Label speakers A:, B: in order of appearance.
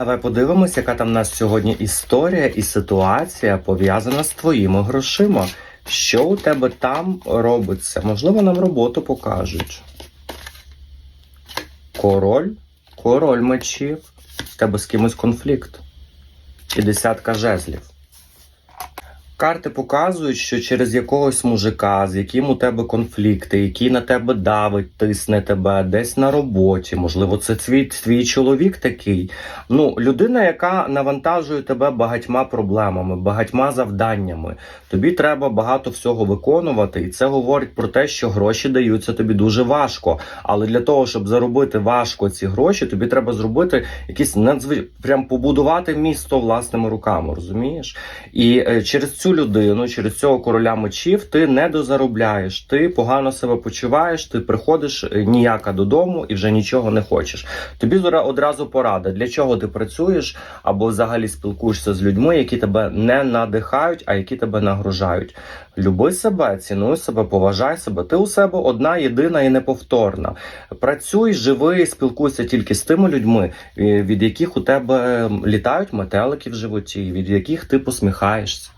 A: Давай подивимось, яка там в нас сьогодні історія і ситуація пов'язана з твоїми грошима. Що у тебе там робиться? Можливо, нам роботу покажуть. Король, король мечів. У тебе з кимось конфлікт. І десятка жезлів. Карти показують, що через якогось мужика, з яким у тебе конфлікти, який на тебе давить, тисне тебе десь на роботі, можливо, це твій, твій чоловік такий. Ну, людина, яка навантажує тебе багатьма проблемами, багатьма завданнями. Тобі треба багато всього виконувати, і це говорить про те, що гроші даються тобі дуже важко. Але для того, щоб заробити важко ці гроші, тобі треба зробити якісь надзвич... прям побудувати місто власними руками, розумієш? І е, через цю людину, через цього короля мечів, ти не дозаробляєш, ти погано себе почуваєш, ти приходиш е, ніяка додому і вже нічого не хочеш. Тобі одразу порада, для чого ти працюєш або взагалі спілкуєшся з людьми, які тебе не надихають, а які тебе нагружають. Люби себе, цінуй себе, поважай себе. Ти у себе одна, єдина і неповторна. Працюй, живи, спілкуйся тільки з тими людьми, е, від яких у тебе літають метелики в животі, від яких ти посміхаєшся.